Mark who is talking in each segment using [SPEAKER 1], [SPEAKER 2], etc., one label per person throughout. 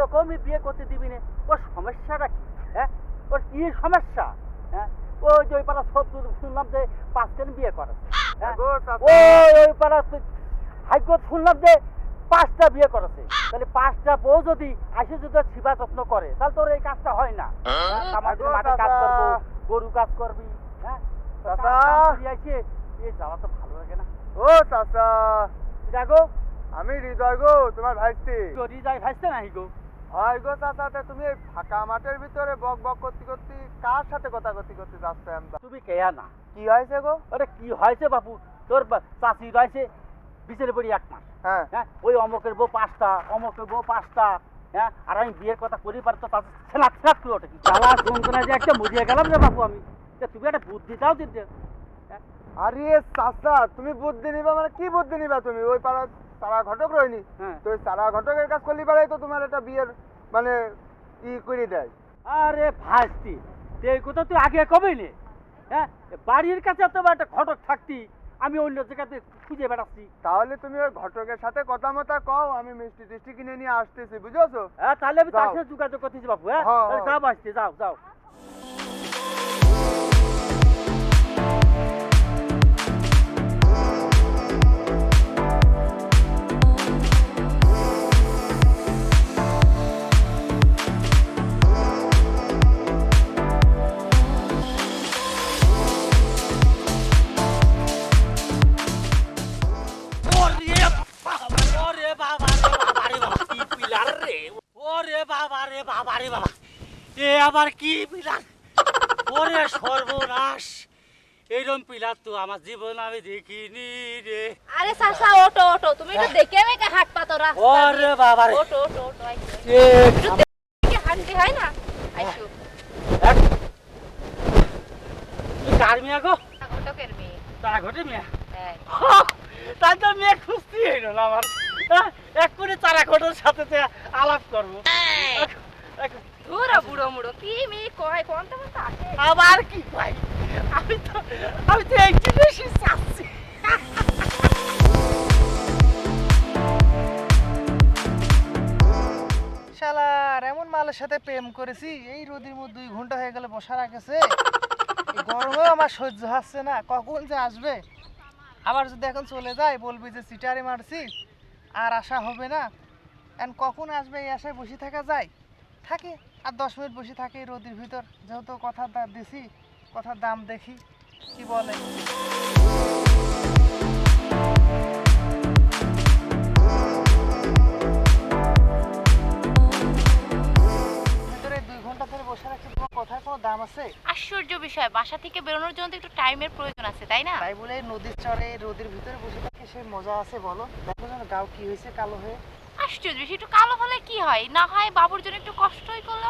[SPEAKER 1] রকমই বিয়ে করতে দিবি না। ওর সমস্যাটা কি? হ্যাঁ? ওর কি সমস্যা? হ্যাঁ? ও যে ওই পাড়া সব শুনলাম যে পাঁচজন বিয়ে করে হ্যাঁ। ওই ওই পাড়া ভাগ্য শুনলাম যে পাঁচটা বিয়ে করেছে। তাহলে পাঁচটা বউ যদি আসে যদি সেবা যত্ন করে তাহলে তোর এই কাজটা হয় না। হ্যাঁ, আমাদের মাঠে কাজ করব গরু কাজ করবি হ্যাঁ? যাওয়া তো ভালো লাগে না।
[SPEAKER 2] ও চাচা।
[SPEAKER 1] দেখো
[SPEAKER 2] আমি হৃদয় গো তোমার ভাইস্তি।
[SPEAKER 1] যাই ভাসতে নাই গো।
[SPEAKER 2] হয় গো চাচা তা তুমি এই ফাঁকা মাঠের ভিতরে বক বক করতে করতে কার সাথে কথা করতে করতে যাচ্ছ আমরা
[SPEAKER 1] তুমি কেয়া না?
[SPEAKER 2] কি হয়েছে গো?
[SPEAKER 1] আরে কি হয়েছে বাপু? তোর চাষি রয়েছে বিচের পড়ি এক মাস।
[SPEAKER 2] হ্যাঁ।
[SPEAKER 1] হ্যাঁ? ওই অমকের বউ পাঁচটা অমকের বউ পাঁচটা হ্যাঁ? আর আমি বিয়ের কথা করি পারি তো তাতে ছেলাক ছেলাক করে ওঠে জ্বালা যন্ত্রণা যে একটা মরিয়ে গেলাম রে বাপু আমি। তুমি একটা বুদ্ধি দাও দিতে হ্যাঁ?
[SPEAKER 2] আরে চাচা তুমি বুদ্ধি নিবা মানে কি বুদ্ধি নিবা তুমি? ওই পাড়া সারা ঘটক রইনি।
[SPEAKER 1] হ্যাঁ।
[SPEAKER 2] তো সারা ঘটকের কাজ করলি পারাই তো তোমার একটা বিয়ের মানে ই করে দেয়।
[SPEAKER 1] আরে ভাসতি এই কথা তুই আগে কবে নে? হ্যাঁ? বাড়ির কাছে তোমার একটা ঘটক থাকতি আমি অন্য জায়গাতে খুঁজে বেড়াচ্ছি।
[SPEAKER 2] তাহলে তুমি ওই ঘটকের সাথে কথা মতা কও আমি মিষ্টি টিষ্টি কিনে নিয়ে আসতেছি বুঝেছ?
[SPEAKER 1] হ্যাঁ তাহলে আমি তার সাথে যোগাযোগ করতেছি বাপু হ্যাঁ?
[SPEAKER 2] হ্যাঁ, হ্যাঁ।
[SPEAKER 1] যাও আসতে যাও যাও। আবার কি পিলার ওরে সর্বনাশ। এইরকম পিলার তো আমার জীবন আমি দেখিনি রে।
[SPEAKER 3] আরে সাসা ওটো ওটো তুমি একটু দেখে মেকে হাত পাতো রাস্তা
[SPEAKER 1] ওরে বাবা রে
[SPEAKER 3] ওটো ওটো ওটো একটু দেখে হাঁটতে হয় না? আইসো।
[SPEAKER 1] কার মিয়া গো?
[SPEAKER 3] ঘটকের মেয়ে।
[SPEAKER 1] তা ঘটে মিয়া?
[SPEAKER 3] হ্যাঁ।
[SPEAKER 1] তাই তো মেয়ে খুঁজতে হইল না আমার। হ্যাঁ, এক করে চারা ঘটের সাথে আলাপ করব।
[SPEAKER 3] মুড়ো। কি মেয়ে কয়, কোন
[SPEAKER 1] আবার কি পাই আমি তো আমি তো একটু বেশি চাচ্ছি।
[SPEAKER 4] শালার, এমন মালের সাথে প্রেম করেছি, এই রোদের মধ্যে দুই ঘণ্টা হয়ে গেলে বসা রাখেছে এই গরমেও আমার সহ্য হচ্ছে না। কখন যে আসবে? আবার যদি এখন চলে যায়, বলবি যে সিটারি মারছি, আর আশা হবে না। এখন কখন আসবে, এই আশায় বসে থাকা যায়? থাকে। আর দশ মিনিট বসে থাকে রোদের ভিতর। যেহেতু কথার দাম দিছি কথার দাম দেখি কি বলে। ভিতরে দুই ঘণ্টা ধরে বসে রাখছি তোমার কথার কোনো দাম আছে?
[SPEAKER 3] আশ্চর্য বিষয় বাসা থেকে বেরোনোর জন্য একটু টাইমের প্রয়োজন আছে তাই না?
[SPEAKER 4] তাই বলে নদীর চরে রোদের ভিতরে বসে থাকি সে মজা আছে বলো। দেখো যেন গাও কি হয়েছে কালো হয়ে।
[SPEAKER 3] আশ্চর্য একটু কালো হলে কি হয়? না হয় বাবুর জন্য একটু কষ্টই করলে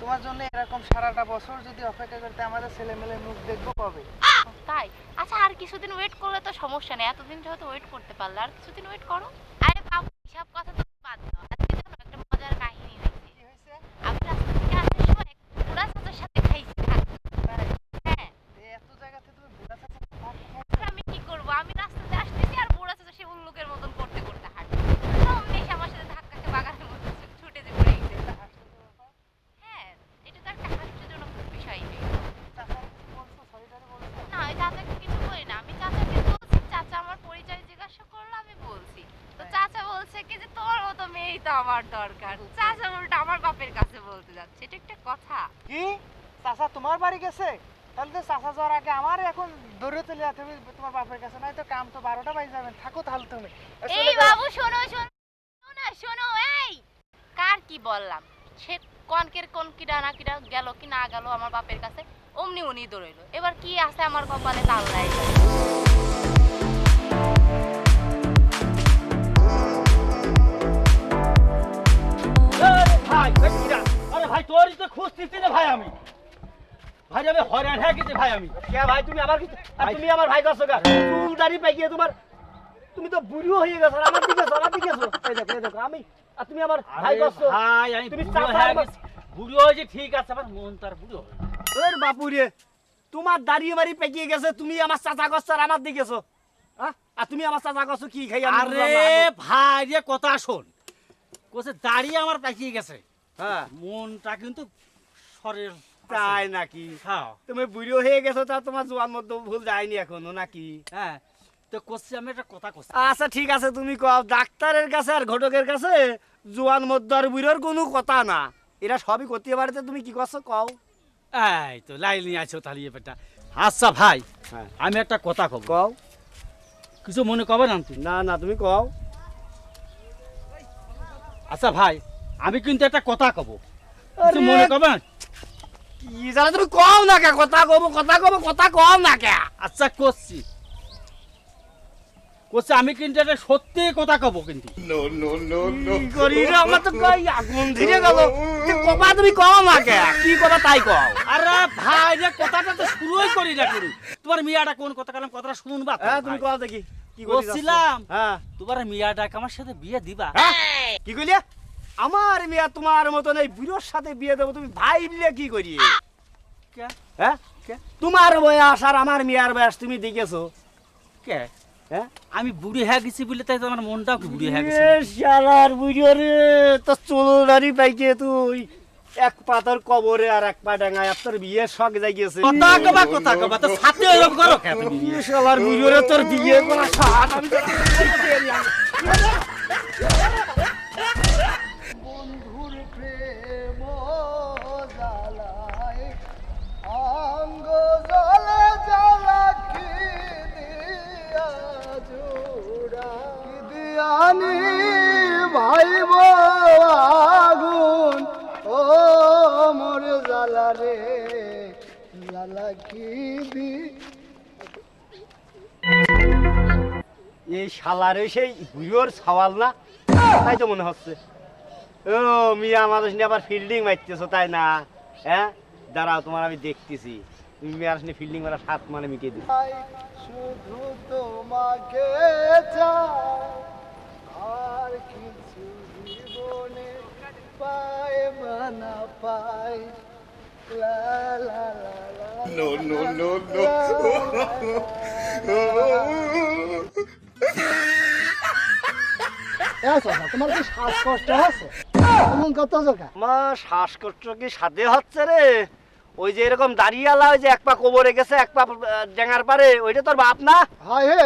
[SPEAKER 4] তোমার জন্য এরকম সারাটা বছর যদি অপেক্ষা করতে আমাদের ছেলে মেলে মুখ দেখব কবে?
[SPEAKER 3] তাই? আচ্ছা আর কিছুদিন ওয়েট করলে তো সমস্যা নেই। এতদিন যেহেতু ওয়েট করতে পারলে আর কিছুদিন ওয়েট করো। আরে বাবু সব কথা তো বাদ দাও আজকে জানো একটা মজার কাহিনী দেখছি
[SPEAKER 4] কি হয়েছে
[SPEAKER 3] আমি রাস্তা থেকে আসার সময় এক বুড়া চাচার সাথে খাইছি ভাত। হ্যাঁ
[SPEAKER 4] এই এত জায়গাতে তুমি বুড়া চাচা ভাত খাও?
[SPEAKER 3] এবার আমি কি করব আমি রাস্তাতে আসতেছি আর বুড়া চাচা সে উল্লুকের মতন করতে করতে হাঁটছে অমনি সে আমার সাথে ধাক্কা খেয়ে বাগানের মধ্যে ছুটে যে পড়ে গেছে
[SPEAKER 4] এটা হাসপাতাল ব্যাপার।
[SPEAKER 3] হ্যাঁ এটা তো একটা হাস্যজনক বিষয়
[SPEAKER 4] চাচার কিছু বলছো সরি টরি বলছো
[SPEAKER 3] না ওই চাচাকে কিছু বলি না আমি চাচাকে বলছি চাচা আমার পরিচয় জিজ্ঞাসা করল আমি বলছি তো চাচা বলছে কি যে তোর মতো মেয়েই তো আমার দরকার। চাচা উল্টা আমার বাপের কাছে বলতে যাচ্ছে এটা একটা কথা।
[SPEAKER 4] কি? চাচা তোমার বাড়ি গেছে? তাহলে তো চাচা যাওয়ার আগে আমার এখন দৌড়ে চলে হবে তোমার বাপের কাছে নাই তো কাম তো বারোটা বাজে যাবেন থাকো তাহলে তুমি। এই যাও।
[SPEAKER 3] বাবু শোনো শোনো শোনো শোনো এই! কার কি বললাম? সে কনকের কোন কিডা না কিডা গেল কি না গেল আমার বাপের কাছে অমনি উনি দৌড়ইলো। এবার কি আছে আমার কপালে তাল্লাই
[SPEAKER 1] আরে তোরই তো খুঁজতেছি ভাই আমি ভাই আমি হয়রান হয়ে গেছি ভাই আমি
[SPEAKER 5] কে ভাই তুমি আমার কি- আর তুমি আমার ভাই কাছো গা চুল দাড়ি পাইকিয়ে তোমার তুমি তো বুড়িও হয়ে গেছো আমার দিকে আমার দিকে এসো। এই দেখো এই দেখো আমি আর তুমি আমার ভাই
[SPEAKER 1] আরে
[SPEAKER 5] কাছো
[SPEAKER 1] ভাই আমি
[SPEAKER 5] তুমি
[SPEAKER 1] বুড়ো
[SPEAKER 5] চাচা
[SPEAKER 1] হয়ে
[SPEAKER 5] আমার-
[SPEAKER 1] গেছি। বুড়ো হয়েছে ঠিক আছে আমার মন তার বুড়ো গেছে।
[SPEAKER 5] ওর বাপু রে তোমার দাড়ি মারি পেকিয়ে গেছে তুমি আমার চাচা কাছো আর আমার দিকে? আর তুমি আমার চাচা কাছো কি খাই
[SPEAKER 1] আরে ভাই কথা শোন কোসে দাঁড়িয়ে আমার পাকিয়ে গেছে
[SPEAKER 5] হ্যাঁ।
[SPEAKER 1] মনটা কিন্তু শরীর
[SPEAKER 5] তাই নাকি?
[SPEAKER 1] হ্যাঁ।
[SPEAKER 5] তুমি বুড়ো হয়ে গেছো তা তোমার জোয়ান মধ্যে ভুল যায়নি এখনও নাকি?
[SPEAKER 1] হ্যাঁ। তো কোসে আমি একটা কথা কোসে
[SPEAKER 5] আচ্ছা ঠিক আছে তুমি কও। ডাক্তারের কাছে আর ঘটকের কাছে জোয়ান মধ্য আর বুড়োর কোনো কথা না। এরা সবই করতে পারতে তুমি কি করছ? কও।
[SPEAKER 1] এই তো লাইন নিয়ে আছো তাহলে বেটা আচ্ছা ভাই
[SPEAKER 5] হ্যাঁ।
[SPEAKER 1] আমি একটা কথা কব।
[SPEAKER 5] কও।
[SPEAKER 1] কিছু মনে কবে না
[SPEAKER 5] না না তুমি কও।
[SPEAKER 1] আচ্ছা ভাই আমি কিন্তু একটা কথা কব। কিছু মনে কবে না?
[SPEAKER 5] কি জানো তুমি কও না কে? কথা কব কথা কব কথা কও না কে?
[SPEAKER 1] আচ্ছা করছি। করছি আমি কিন্তু একটা সত্যি কথা কব কিন্তু।
[SPEAKER 5] কি করি রে? আমার তো কই আগুন ধরে গেল? কবা তুমি কও না কে? কি কথা তাই কও?
[SPEAKER 1] আরে ভাই রে কথাটা তো শুরুই করি না করি তোমার মিয়াটা কোন কথা কালাম? কথাটা শুনবা
[SPEAKER 5] হ্যাঁ তুমি। কও দেখি কি
[SPEAKER 1] বলছিলাম
[SPEAKER 5] হ্যাঁ।
[SPEAKER 1] তোমার মিয়াটাকে আমার সাথে বিয়ে দিবা।
[SPEAKER 5] হ্যাঁ? কি কইলে? আমার মেয়া তোমার মতন এই বুড়োর সাথে বিয়ে দেবো তুমি ভাই বিলে কি করি? হ্যাঁ? তোমার বয়স আর আমার মেয়ার বয়স তুমি দেখেছ?
[SPEAKER 1] কে?
[SPEAKER 5] হ্যাঁ?
[SPEAKER 1] আমি বুড়ি হয়ে গেছি বলে তাই আমার মনটাও কি বুড়ি হয়ে গেছে।
[SPEAKER 5] শালার বুড়ো রে তো চুল দাড়ি পাইকে তুই। এক পাতার কবরে আর এক পা ডাঙায় আর তোর বিয়ের শখ জাগিয়েছে।
[SPEAKER 1] কথা কবা কথা কবা তো সাথে এরকম করো। কে
[SPEAKER 5] শালার বুড়ো রে তোর বিয়ে করা সাত আমি এই শালারে সেই বুড়োর সওয়াল না তাই তো মনে হচ্ছে ও মিয়া মানুষ নিয়ে আবার ফিল্ডিং মারতেছো তাই না হ্যাঁ দাঁড়াও তোমার আমি দেখতেছি তুমি মিয়ার নিয়ে ফিল্ডিং মারা সাত মানে মিটিয়ে দিচ্ছি
[SPEAKER 4] চাই, শুধু তোমাকে আর কিছু জীবনে পাই মানা পাই লা লা লা লা নো নো নো তোমার কি শ্বাসকষ্ট আছে এমন কত জোকা
[SPEAKER 5] মা শ্বাসকষ্ট কি সাধে হচ্ছে রে? ওই যে এরকম দাঁড়িয়েলা ওই যে এক পা কোবরে গেছে এক পা ডেঙ্গার পারে ওইটা তোর বাপ না?
[SPEAKER 4] হাই হে।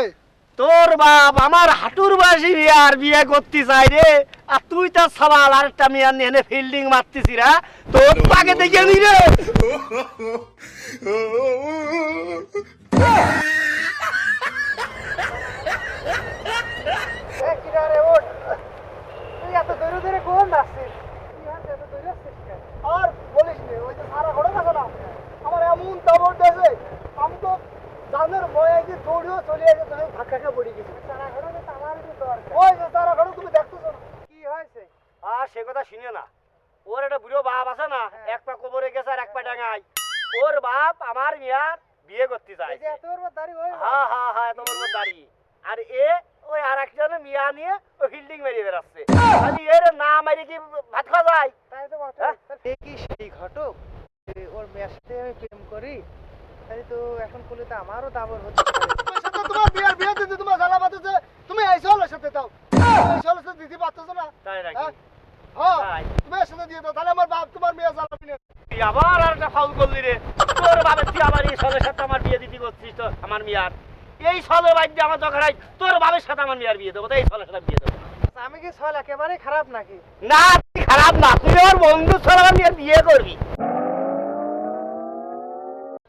[SPEAKER 5] তোর বাপ আমার হাঁটুর বাসি বিয়ার বিয়ে করতে চাই রে। আর তুই সবাল মেয়ার নিয়ে এনে ফিল্ডিং মারতেছি রা তোর পাকে দেখে নি রে।
[SPEAKER 4] কিনারে ওঠ। তুই এত দূরে দূরে কোন আসছিস। দূরে আর বলিস নে ওই যে সারা ঘোড়া গেছে না আমার এমন দাবর দেশে আমি তো জানের ভয়ে যে দৌড়েও চলে তুমি ধাক্কা পড়ে গেছি। সারা তো আমার ওই যে সারা ঘোড়া তুমি দেখতেছো না। কি হয়েছে?
[SPEAKER 5] আর সে কথা শুনে না। ওর একটা বুড়ো বাপ আছে না এক পা কোবরে গেছে আর এক পা ডাঙায়। ওর বাপ আমার মেয়ার বিয়ে করতে চাই
[SPEAKER 4] এই যে দাড়ি ওই
[SPEAKER 5] হ্যাঁ হ্যাঁ হ্যাঁ এত বড় দাড়ি। আর এ ওই আর একজনে মিয়া নিয়ে ওই ফিল্ডিং মেরিয়ে বেড়াচ্ছে। খালি এর না মারি কি ভাত খাওয়া যায়?
[SPEAKER 4] তাই তো বটে।
[SPEAKER 5] হ্যাঁ?
[SPEAKER 4] দেখি সেই ঘটক? যে ওর মেয়ের সাথে আমি প্রেম করি। তাই তো এখন করলে তো আমারও দাবর হচ্ছে তোমার বিয়ার বিয়ে দিতে তোমার জ্বালা তুমি এই চলের সাথে দাও। এই চলের সাথে দিতে পারতেছো না।
[SPEAKER 5] তাই নাকি?
[SPEAKER 4] হ্যাঁ? হ্যাঁ তুমি এর সাথে দিয়ে দাও। তাহলে আমার বাপ তোমার মেয়ে জ্বালাবি না
[SPEAKER 5] তুই আবার আর একটা ফাউল করলি রে। তোর বাবা তুই আবার এই সলের সাথে আমার বিয়ে দিতে করছিস তো আমার মিয়ার। এই সলের বাদ দিয়ে আমার দরকার হয় তোর বাবার সাথে আমার মেয়ের বিয়ে দেবো তো এই সলের সাথে বিয়ে দেবো।
[SPEAKER 4] আমি কি ছল একেবারে খারাপ নাকি?
[SPEAKER 5] না তুই খারাপ না তুই আমার বন্ধুর ছল আমার মেয়ের বিয়ে করবি।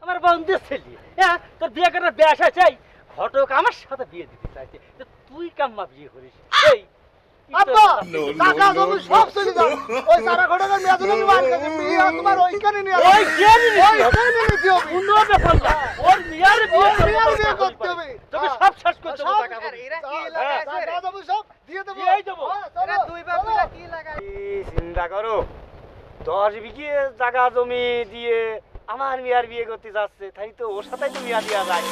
[SPEAKER 1] আমার বন্ধু ছেলে হ্যাঁ? তোর বিয়ে করার ব্যাস আছে? ঘটক আমার সাথে বিয়ে দিতে চাইছে। তুই কাম্মা বিয়ে করিস। এই
[SPEAKER 4] আব্বা টাকা জমি সব চলে যাও। ওই সারা ঘটকের মেয়ে জন্য তুমি বিয়ে তোমার ওইখানে নিয়ে
[SPEAKER 1] ওই জেনে
[SPEAKER 4] ওইখানে নিতে হবে।
[SPEAKER 1] কোনো ব্যাপার না। ওর মিয়ার বিয়ে
[SPEAKER 4] মিয়ার বিয়ে করতে হবে।
[SPEAKER 1] তোকে। সব শেষ করে দেবো টাকা
[SPEAKER 4] আর এরা কি। টাকা জমি সব দিয়ে দেবো।
[SPEAKER 1] দিয়েই দেবো।
[SPEAKER 3] এরা দুই বাপ
[SPEAKER 4] চলো।
[SPEAKER 3] কি লাগাই
[SPEAKER 5] চিন্তা করো। দশ বিঘে জায়গা জমি দিয়ে আমার মিয়ার বিয়ে করতে যাচ্ছে তাই তো ওর সাথে তো বিয়া দেওয়া যায়।